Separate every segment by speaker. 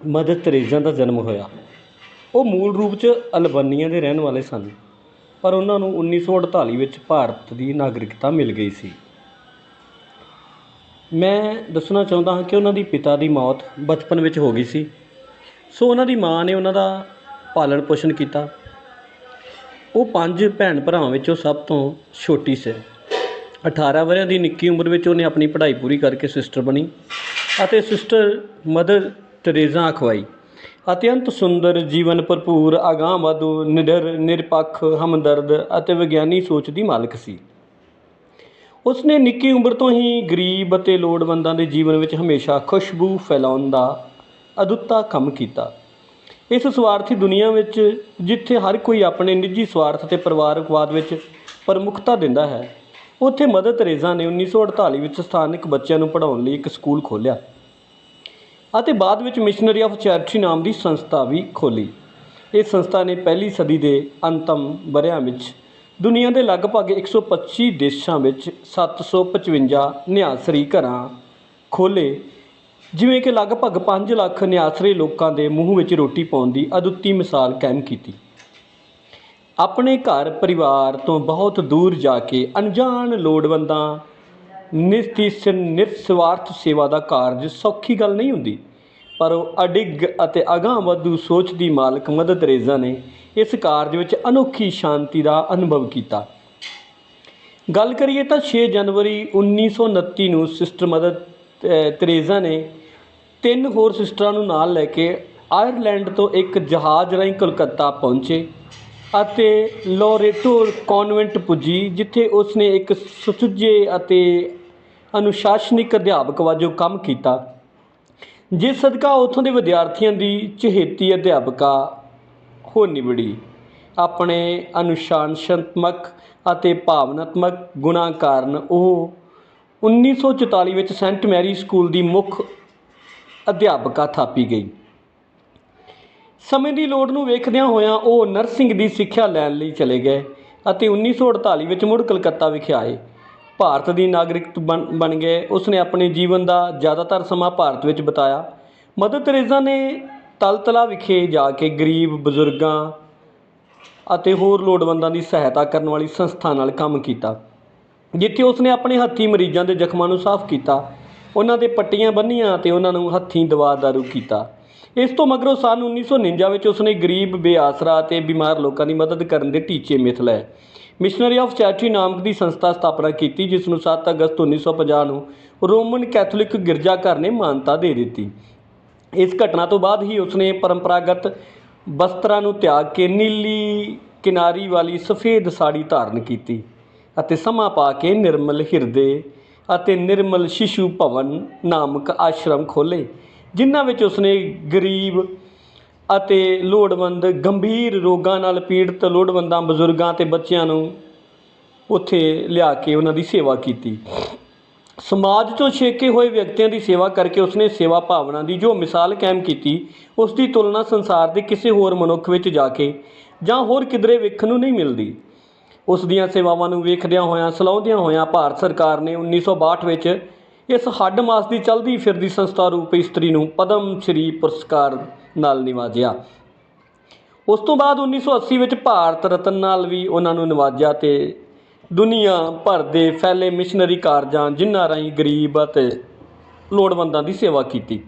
Speaker 1: Mother ਤਰੇਜ਼ਾ ਦਾ ਜਨਮ ਹੋਇਆ। ਉਹ ਮੂਲ ਰੂਪ 'ਚ ਅਲਬਾਨੀਆ ਦੇ ਰਹਿਣ ਵਾਲੇ ਸਨ, ਪਰ ਉਹਨਾਂ ਨੂੰ 1948 ਵਿੱਚ ਭਾਰਤ ਦੀ ਨਾਗਰਿਕਤਾ ਮਿਲ ਗਈ ਸੀ। ਮੈਂ ਦੱਸਣਾ ਚਾਹੁੰਦਾ ਹਾਂ ਕਿ ਉਹਨਾਂ ਦੀ ਪਿਤਾ ਦੀ ਮੌਤ ਬਚਪਨ ਵਿੱਚ ਹੋ ਗਈ ਸੀ। ਸੋ ਉਹਨਾਂ ਦੀ ਮਾਂ ਨੇ ਉਹਨਾਂ ਦਾ ਪਾਲਣ ਪੋਸ਼ਣ ਕੀਤਾ। ਉਹ ਪੰਜ ਭੈਣ ਭਰਾਵਾਂ ਵਿੱਚੋਂ ਸਭ ਤੋਂ ਛੋਟੀ ਸੀ। 18 ਵਰ੍ਹਿਆਂ ਦੀ ਨਿੱਕੀ ਉਮਰ ਵਿੱਚ ਉਹਨੇ ਆਪਣੀ ਪੜ੍ਹਾਈ ਪੂਰੀ ਕਰਕੇ ਸਿਸਟਰ ਬਣੀ ਅਤੇ ਸਿਸਟਰ ਮਦਰ ਟਰੇਜ਼ਾ ਅਖਵਾਈ। ਅਤਿਅੰਤ ਸੁੰਦਰ, ਜੀਵਨ ਭਰਪੂਰ, ਅਗਾਂਹਵਧੂ, ਨਿਡਰ, ਨਿਰਪੱਖ, ਹਮਦਰਦ ਅਤੇ ਵਿਗਿਆਨੀ ਸੋਚ ਦੀ ਮਾਲਕ ਸੀ। ਉਸਨੇ ਨਿੱਕੀ ਉਮਰ ਤੋਂ ਹੀ ਗਰੀਬ ਅਤੇ ਲੋੜਵੰਦਾਂ ਦੇ ਜੀਵਨ ਵਿੱਚ ਹਮੇਸ਼ਾ ਖੁਸ਼ਬੂ ਫੈਲਾਉਣ ਦਾ ਅਦੁੱਤਾ ਕੰਮ ਕੀਤਾ। ਇਸ ਸਵਾਰਥੀ ਦੁਨੀਆ ਵਿੱਚ ਜਿੱਥੇ ਹਰ ਕੋਈ ਆਪਣੇ ਨਿੱਜੀ ਸਵਾਰਥ ਅਤੇ ਪਰਿਵਾਰਕਵਾਦ ਵਿੱਚ ਪ੍ਰਮੁੱਖਤਾ ਦਿੰਦਾ ਹੈ, ਉੱਥੇ ਮਦਰ ਤਰੇਜ਼ਾ ਨੇ 1948 ਵਿੱਚ ਸਥਾਨਕ ਬੱਚਿਆਂ ਨੂੰ ਪੜ੍ਹਾਉਣ ਲਈ ਇੱਕ ਸਕੂਲ ਖੋਲ੍ਹਿਆ। ਅਤੇ ਬਾਅਦ ਵਿੱਚ ਮਿਸ਼ਨਰੀ ਆਫ ਚੈਰਿਟੀ ਨਾਮ ਦੀ ਸੰਸਥਾ ਵੀ ਖੋਲ੍ਹੀ। ਇਹ ਸੰਸਥਾ ਨੇ ਪਹਿਲੀ ਸਦੀ ਦੇ ਅੰਤਮ ਵਰ੍ਹਿਆਂ ਵਿੱਚ ਦੁਨੀਆ ਦੇ ਲਗਭਗ 125 ਦੇਸ਼ਾਂ ਵਿੱਚ 755 ਨਿਆਸਰੀ ਘਰਾਂ ਖੋਲ੍ਹੇ, ਜਿਵੇਂ ਕਿ ਲਗਭਗ 5 ਲੱਖ ਨਿਆਸਰੇ ਲੋਕਾਂ ਦੇ ਮੂੰਹ ਵਿੱਚ ਰੋਟੀ ਪਾਉਣ ਦੀ ਅਦੁੱਤੀ ਮਿਸਾਲ ਕਾਇਮ ਕੀਤੀ। ਆਪਣੇ ਘਰ ਪਰਿਵਾਰ ਤੋਂ ਬਹੁਤ ਦੂਰ ਜਾ ਕੇ ਅਣਜਾਣ ਲੋੜਵੰਦਾਂ ਨਿਸਤਿਸ ਨਿਰਸਵਾਰਥ ਸੇਵਾ ਦਾ ਕਾਰਜ ਸੌਖੀ ਗੱਲ ਨਹੀਂ ਹੁੰਦੀ। ਪਰ ਉਹ ਅਡਿੱਗ ਅਤੇ ਅਗਾਂਹਵਧੂ ਸੋਚ ਦੀ ਮਾਲਕ ਮਦਰ ਤਰੇਜ਼ਾ ਨੇ ਇਸ ਕਾਰਜ ਵਿੱਚ ਅਨੋਖੀ ਸ਼ਾਂਤੀ ਦਾ ਅਨੁਭਵ ਕੀਤਾ। ਗੱਲ ਕਰੀਏ ਤਾਂ 6 ਜਨਵਰੀ 1929 ਨੂੰ ਸਿਸਟਰ ਮਦਰ ਤਰੇਜ਼ਾ ਨੇ ਤਿੰਨ ਹੋਰ ਸਿਸਟਰਾਂ ਨੂੰ ਨਾਲ ਲੈ ਕੇ ਆਇਰਲੈਂਡ ਤੋਂ ਇੱਕ ਜਹਾਜ਼ ਰਾਹੀਂ ਕਲਕੱਤਾ ਪਹੁੰਚੇ ਅਤੇ ਲੋਰੇਟੋ ਕਨਵੈਂਟ ਪੁੱਜੀ, ਜਿੱਥੇ ਉਸਨੇ ਇੱਕ ਸੁਚੱਜੇ ਅਤੇ ਅਨੁਸ਼ਾਸਨਿਕ ਅਧਿਆਪਕ ਵਜੋਂ ਕੰਮ ਕੀਤਾ। ਜਿਸ ਸਦਕਾ ਉੱਥੋਂ ਦੇ ਵਿਦਿਆਰਥੀਆਂ ਦੀ ਚਹੇਤੀ ਅਧਿਆਪਕਾ ਹੋ ਨਿਬੜੀ। ਆਪਣੇ ਅਨੁਸ਼ਾਸਨਾਤਮਕ ਅਤੇ ਭਾਵਨਾਤਮਕ ਗੁਣਾਂ ਕਾਰਨ ਉਹ 1944 ਵਿੱਚ ਸੈਂਟ ਮੈਰੀ ਸਕੂਲ ਦੀ ਮੁੱਖ ਅਧਿਆਪਕਾ ਥਾਪੀ ਗਈ। ਸਮੇਂ ਦੀ ਲੋੜ ਨੂੰ ਵੇਖਦਿਆਂ ਹੋਇਆਂ ਉਹ ਨਰਸਿੰਗ ਦੀ ਸਿੱਖਿਆ ਲੈਣ ਲਈ ਚਲੇ ਗਏ ਅਤੇ 1948 ਵਿੱਚ ਮੁੜ ਕਲਕੱਤਾ ਵਿਖੇ ਆਏ। ਭਾਰਤ ਦੀ ਨਾਗਰਿਕ ਬਣ ਬਣ ਗਏ। ਉਸਨੇ ਆਪਣੇ ਜੀਵਨ ਦਾ ਜ਼ਿਆਦਾਤਰ ਸਮਾਂ ਭਾਰਤ ਵਿੱਚ ਬਿਤਾਇਆ। ਮਦਰ ਤਰੇਜ਼ਾ ਨੇ ਤਲਤਲਾ ਵਿਖੇ ਜਾ ਕੇ ਗਰੀਬ, ਬਜ਼ੁਰਗਾਂ ਅਤੇ ਹੋਰ ਲੋੜਵੰਦਾਂ ਦੀ ਸਹਾਇਤਾ ਕਰਨ ਵਾਲੀ ਸੰਸਥਾ ਨਾਲ ਕੰਮ ਕੀਤਾ, ਜਿੱਥੇ ਉਸਨੇ ਆਪਣੇ ਹੱਥੀਂ ਮਰੀਜ਼ਾਂ ਦੇ ਜ਼ਖਮਾਂ ਨੂੰ ਸਾਫ਼ ਕੀਤਾ, ਉਹਨਾਂ ਦੇ ਪੱਟੀਆਂ ਬੰਨੀਆਂ ਅਤੇ ਉਹਨਾਂ ਨੂੰ ਹੱਥੀਂ ਦਵਾ ਦਾਰੂ ਕੀਤਾ। ਇਸ ਤੋਂ ਮਗਰੋਂ ਸੰਨ 1949 ਵਿੱਚ ਉਸਨੇ ਗਰੀਬ, ਬੇਆਸਰਾ ਅਤੇ ਬਿਮਾਰ ਲੋਕਾਂ ਦੀ ਮਦਦ ਕਰਨ ਦੇ ਟੀਚੇ ਮਿਥ ਲਏ। ਮਿਸ਼ਨਰੀ ਆਫ ਚੈਰਿਟੀ ਨਾਮਕ ਦੀ ਸੰਸਥਾ ਸਥਾਪਨਾ ਕੀਤੀ, ਜਿਸ ਨੂੰ 7 ਅਗਸਤ 1950 ਨੂੰ ਰੋਮਨ ਕੈਥੋਲਿਕ ਗਿਰਜਾਘਰ ਨੇ ਮਾਨਤਾ ਦੇ ਦਿੱਤੀ। ਇਸ ਘਟਨਾ ਤੋਂ ਬਾਅਦ ਹੀ ਉਸਨੇ ਪਰੰਪਰਾਗਤ ਵਸਤਰਾਂ ਨੂੰ ਤਿਆਗ ਕੇ ਨੀਲੀ ਕਿਨਾਰੀ ਵਾਲੀ ਸਫੇਦ ਸਾੜੀ ਧਾਰਨ ਕੀਤੀ ਅਤੇ ਸਮਾਂ ਪਾ ਕੇ ਨਿਰਮਲ ਹਿਰਦੇ ਅਤੇ ਨਿਰਮਲ ਸ਼ਿਸ਼ੂ ਭਵਨ ਨਾਮਕ ਆਸ਼ਰਮ ਖੋਲ੍ਹੇ, ਜਿਨ੍ਹਾਂ ਵਿੱਚ ਉਸਨੇ ਗਰੀਬ ਅਤੇ ਲੋੜਵੰਦ ਗੰਭੀਰ ਰੋਗਾਂ ਨਾਲ ਪੀੜਤ ਲੋੜਵੰਦਾਂ ਬਜ਼ੁਰਗਾਂ ਅਤੇ ਬੱਚਿਆਂ ਨੂੰ ਉੱਥੇ ਲਿਆ ਕੇ ਉਹਨਾਂ ਦੀ ਸੇਵਾ ਕੀਤੀ। ਸਮਾਜ ਤੋਂ ਛੇਕੇ ਹੋਏ ਵਿਅਕਤੀਆਂ ਦੀ ਸੇਵਾ ਕਰਕੇ ਉਸਨੇ ਸੇਵਾ ਭਾਵਨਾ ਦੀ ਜੋ ਮਿਸਾਲ ਕਾਇਮ ਕੀਤੀ ਉਸ ਦੀ ਤੁਲਨਾ ਸੰਸਾਰ ਦੇ ਕਿਸੇ ਹੋਰ ਮਨੁੱਖ ਵਿੱਚ ਜਾ ਕੇ ਜਾਂ ਹੋਰ ਕਿਧਰੇ ਵੇਖਣ ਨੂੰ ਨਹੀਂ ਮਿਲਦੀ। ਉਸ ਦੀਆਂ ਸੇਵਾਵਾਂ ਨੂੰ ਵੇਖਦਿਆਂ ਹੋਇਆਂ ਸਲਾਹੁੰਦਿਆਂ ਹੋਇਆਂ ਭਾਰਤ ਸਰਕਾਰ ਨੇ 1962 ਵਿੱਚ ਇਸ ਹੱਡ ਮਾਸ ਦੀ ਚਲਦੀ ਫਿਰਦੀ ਸੰਸਥਾ ਰੂਪ ਇਸਤਰੀ ਨੂੰ ਪਦਮ ਸ਼੍ਰੀ ਪੁਰਸਕਾਰ ਨਾਲ ਨਿਵਾਜਿਆ। ਉਸ ਤੋਂ ਬਾਅਦ 1980 ਵਿੱਚ ਭਾਰਤ ਰਤਨ ਨਾਲ ਵੀ ਉਹਨਾਂ ਨੂੰ ਨਿਵਾਜਿਆ ਤੇ ਦੁਨੀਆ ਭਰ ਦੇ ਫੈਲੇ ਮਿਸ਼ਨਰੀ ਕਾਰਜਾਂ ਜਿਨ੍ਹਾਂ ਰਾਹੀਂ ਗਰੀਬ ਅਤੇ ਲੋੜਵੰਦਾਂ ਦੀ ਸੇਵਾ ਕੀਤੀ।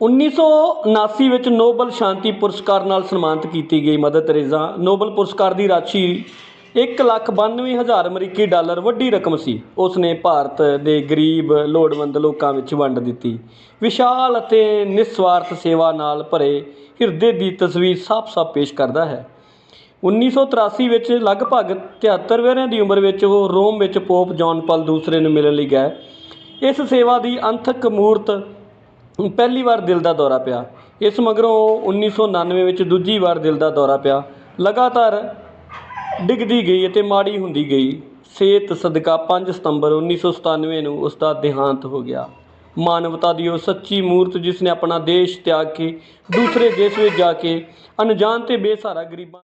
Speaker 1: 1979 ਵਿੱਚ ਨੋਬਲ ਸ਼ਾਂਤੀ ਪੁਰਸਕਾਰ ਨਾਲ ਸਨਮਾਨਿਤ ਕੀਤੀ ਗਈ ਮਦਰ ਤਰੇਜ਼ਾ ਨੋਬਲ ਪੁਰਸਕਾਰ ਦੀ ਰਾਸ਼ੀ 192000 ਅਮਰੀਕੀ ਡਾਲਰ ਵੱਡੀ ਰਕਮ ਸੀ। ਉਸ ਨੇ ਭਾਰਤ ਦੇ ਗਰੀਬ, ਲੋੜਵੰਦ ਲੋਕਾਂ ਵਿੱਚ ਵੰਡ ਦਿੱਤੀ। ਵਿਸ਼ਾਲ ਅਤੇ ਨਿਸਵਾਰਥ ਸੇਵਾ ਨਾਲ ਭਰੇ ਹਿਰਦੇ ਦੀ ਤਸਵੀਰ ਸਾਫ਼-ਸਾਫ਼ ਪੇਸ਼ ਕਰਦਾ ਹੈ। 1983 ਵਿੱਚ ਲਗਭਗ 73 ਵਰ੍ਹਿਆਂ ਦੀ ਉਮਰ ਵਿੱਚ ਉਹ ਰੋਮ ਵਿੱਚ ਪੋਪ ਜੌਨ ਪਾਲ ਦੂਸਰੇ ਨੂੰ ਮਿਲਣ ਲਈ ਗਏ ਇਸ ਸੇਵਾ ਦੀ ਅੰਥਕ ਮੂਰਤ ਪਹਿਲੀ ਵਾਰ ਦਿਲ ਦਾ ਦੌਰਾ ਪਿਆ। ਇਸ ਮਗਰੋਂ 1999 ਵਿੱਚ ਦੂਜੀ ਵਾਰ ਦਿਲ ਦਾ ਦੌਰਾ ਪਿਆ। ਲਗਾਤਾਰ ਡਿੱਗਦੀ ਗਈ ਅਤੇ ਮਾੜੀ ਹੁੰਦੀ ਗਈ। ਸਿਹਤ ਸਦਕਾ 5 ਸਤੰਬਰ 1997 ਨੂੰ ਉਸ ਦਾ ਦੇਹਾਂਤ ਹੋ ਗਿਆ। ਮਾਨਵਤਾ ਦੀ ਉਹ ਸੱਚੀ ਮੂਰਤ ਜਿਸ ਨੇ ਆਪਣਾ ਦੇਸ਼ ਤਿਆਗ ਕੇ ਦੂਸਰੇ ਦੇਸ਼ ਵਿੱਚ ਜਾ ਕੇ ਅਣਜਾਣ ਤੇ ਬੇਸਹਾਰਾ ਗਰੀਬਾਂ